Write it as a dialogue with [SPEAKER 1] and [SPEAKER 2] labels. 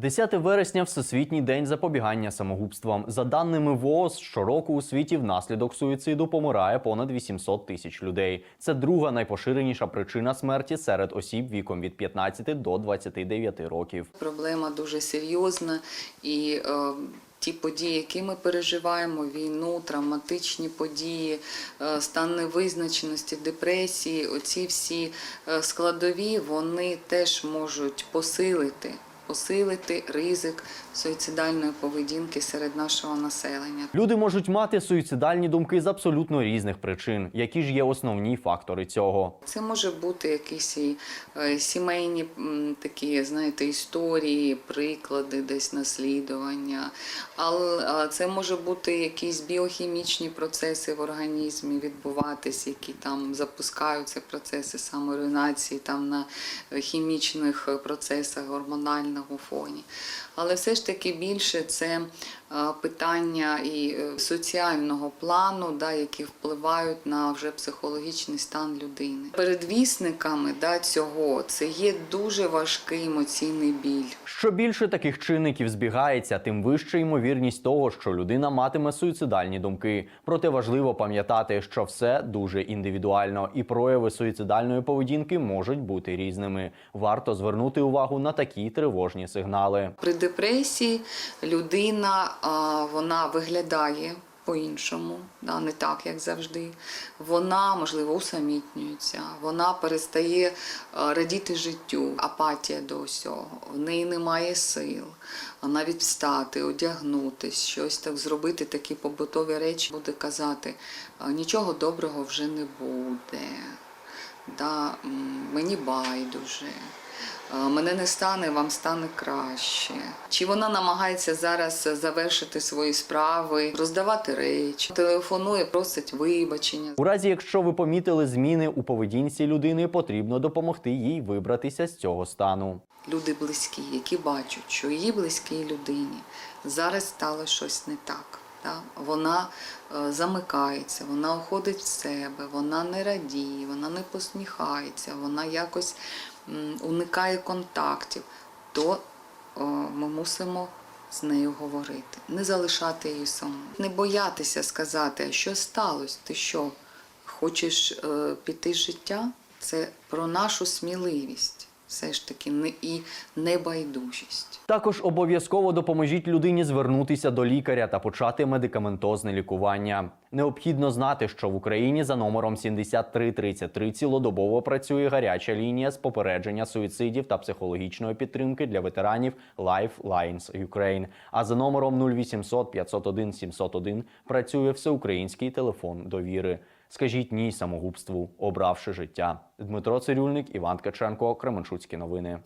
[SPEAKER 1] 10 вересня Всесвітній день запобігання самогубствам. За даними ВООЗ, щороку у світі внаслідок суїциду помирає понад 800 тисяч людей. Це друга найпоширеніша причина смерті серед осіб віком від 15 до 29 років.
[SPEAKER 2] Проблема дуже серйозна і е, ті події, які ми переживаємо, війну, травматичні події, е, стан невизначеності, депресії, оці всі е, складові, вони теж можуть посилити. Посилити ризик суїцидальної поведінки серед нашого населення.
[SPEAKER 1] Люди можуть мати суїцидальні думки з абсолютно різних причин. Які ж є основні фактори цього?
[SPEAKER 2] Це може бути якісь і, е, сімейні такі, знаєте, історії, приклади, десь наслідування. Але це може бути якісь біохімічні процеси в організмі відбуватись, які там запускаються процеси саморуйнації там на е, хімічних е, процесах гормонального фоні. Але все ж таки більше це питання і е, соціального плану, да, які впливають на вже психологічний стан людини. Передвісниками да, цього це є дуже важкий емоційний біль.
[SPEAKER 1] Що більше таких чинників збігається, тим вища ймовірність того, що людина матиме суїцидальні думки. Проте важливо пам'ятати, що все дуже індивідуально, і прояви суїцидальної поведінки можуть бути різними. Варто звернути увагу на такі тривожні сигнали.
[SPEAKER 2] При депресії людина вона виглядає по-іншому, не так, як завжди. Вона, можливо, усамітнюється, вона перестає радіти життю, апатія до всього, в неї немає сил. Навіть встати, одягнутись, щось так зробити, такі побутові речі, буде казати, нічого доброго вже не буде. Да, мені байдуже. Мене не стане, вам стане краще. Чи вона намагається зараз завершити свої справи, роздавати речі, телефонує, просить вибачення.
[SPEAKER 1] У разі, якщо ви помітили зміни у поведінці людини, потрібно допомогти їй вибратися з цього стану.
[SPEAKER 2] Люди близькі, які бачать, що її близькій людині зараз стало щось не так. Вона е, замикається, вона уходить в себе, вона не радіє, вона не посміхається, вона якось уникає контактів, то ми мусимо з нею говорити, не залишати її саму, не боятися сказати, що сталося, ти що, хочеш е, піти з життя? Це про нашу сміливість, все ж таки, не і небайдужість.
[SPEAKER 1] Також обов'язково допоможіть людині звернутися до лікаря та почати медикаментозне лікування. Необхідно знати, що в Україні за номером 7333 цілодобово працює гаряча лінія з попередження суїцидів та психологічної підтримки для ветеранів Lifelines Ukraine. А за номером 0800 501 701 працює всеукраїнський телефон довіри. Скажіть ні самогубству, обравши життя. Дмитро Цирюльник, Іван Ткаченко, Кременчуцькі новини.